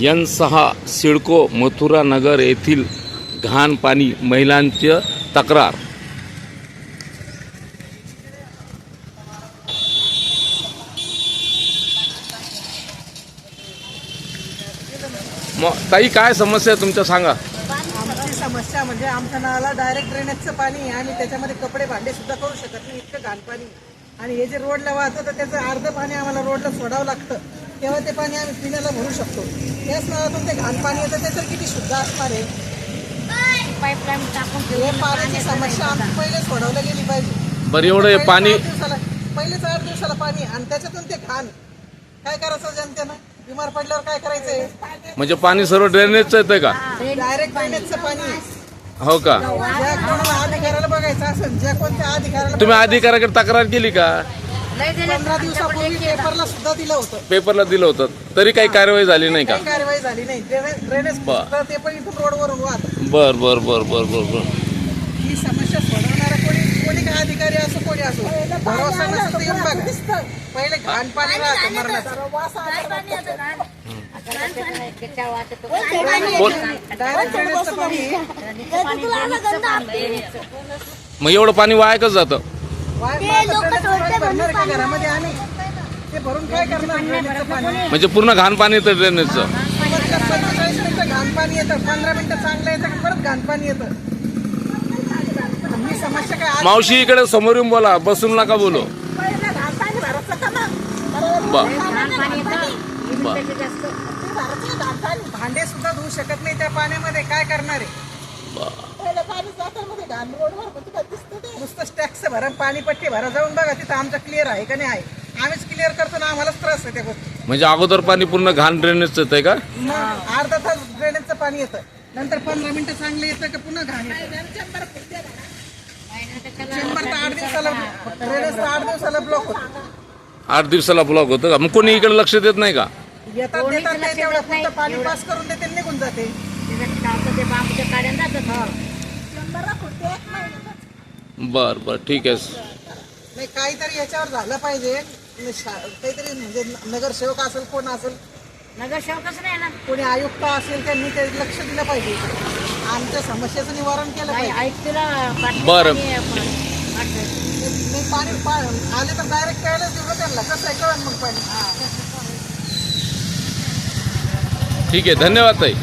N सहा सिडको मथुरा नगर येथील घाण पाणी महिलांची तक्रार. मग ताई काय समस्या आहे तुमच्या? सांगा. आमची समस्या म्हणजे आमच्या नावाला डायरेक्ट ड्रेनेजचं पाणी आहे आणि त्याच्यामध्ये कपडे भांडे सुद्धा करू शकत नाही इतकं घाण पाणी. आणि हे जे रोडला वाहतं तर त्याचं अर्ध पाणी आम्हाला रोडला सोडावं लागतं. तेव्हा ते पाणी आम्ही पिण्याला भरू शकतो. त्याच नळातून ते घाण पाणी येतं ते तर किती शुद्ध असणार आहे. पाईपलाईन टाकून हे पाण्याची समस्या आमची पहिले सोडवली गेली पाहिजे. बरं एवढं हे पहिलेच पाणी आठ दिवसाला पहिलेच आठ दिवसाला पाणी आणि त्याच्यातून ते घाण. काय करायचं जनतेनं? बिमार पडल्यावर काय करायचंय? म्हणजे पाणी सर्व ड्रेनेजचं येतं का? डायरेक्ट ड्रेनेजचं पाणी. हो का? ज्या कोणाला अधिकाऱ्याला बघायचं असेल ज्या कोणत्या अधिकाऱ्याला तुम्ही अधिकाऱ्याकडे तक्रार केली का? पंधरा दिवसापूर्वी पेपरला सुद्धा दिलं होतं. पेपरला दिलं होतं. तरी काही कारवाई झाली नाही का? काही कारवाई झाली नाही. ड्रेनेज ड्रेनेज बरं. ते पण इथून रोडवरून वाहत बर बर बर बर बर बर. ही समस्या सोडवणारा कोणी कोणी काय अधिकारी असो कोणी असो. भरोसा नसेल तर येऊन बघा. पहिले घाण पाणी राहतं मरणाचं. बोल डायरेक्ट ड्रेनेजचं पाणी. मग एवढं पाणी वाया कसं जातं? पाणी घरामध्ये ते भरून काय करणार? ड्रेनेजचं पाणी. म्हणजे पूर्ण घाण पाणी येतं ड्रेनेजचं परत पंचेचाळीस मिनिटं घाण पाणी येतं. पंधरा मिनिटं चांगलं येतं की परत घाण पाणी येतं ही समस्या काय आज मावशी इकडे समोर येऊन बोला. बसून नका बोलू. पहिलं घाण पाणी भरायचं का ना? बर पाणी येतं. लिमिटपेक्षा जास्त ते भरायचं घाण पाणी. भांडे सुद्धा धुवू शकत नाही त्या पाण्यामध्ये. काय करणार आहे? मध्ये घाण रोडवर पण तुला दिसतं ते. नुसतं टॅक्स भरा पाणी पट्टी भरा. जाऊन बघा तिथं आमचं क्लिअर आहे का नाही आहे. आम्हीच क्लिअर करतो ना आम्हालाच त्रास आहे त्या गोष्टी. म्हणजे अगोदर पाणी पूर्ण घाण ड्रेनेजचं येतंय का? मग अर्धा तास ड्रेनेजचं पाणी येतं. नंतर पंधरा मिनिटं चांगलं येतं का पुन्हा घाण येतं? शंभर तर आठ दिवसाला ड्रेनेज तर आठ दिवसाला ब्लॉक होतं. आठ दिवसाला ब्लॉक होतं का? मग कोणी इकडे लक्ष देत नाही का? येतात देतात तेवढं पाणी. पास करून देते निघून जाते. ते काड्या जातात बर बर ठीक आहे. नाही काहीतरी याच्यावर झालं पाहिजे. आणि शा- काहीतरी म्हणजे नगरसेवक असेल कोण असेल? नगरसेवकच नाही ना कोणी आयुक्त असेल त्यांनी ते लक्ष दिलं पाहिजे. आमच्या समस्येचं निवारण केलं नाही पाहिजे. ऐकतीला बरं. नाही पाणी पा- आले तर डायरेक्ट प्यायलाच देऊ ना त्यांना. कसं आहे कळण मग पाणी. ठीक आहे धन्यवाद ताई.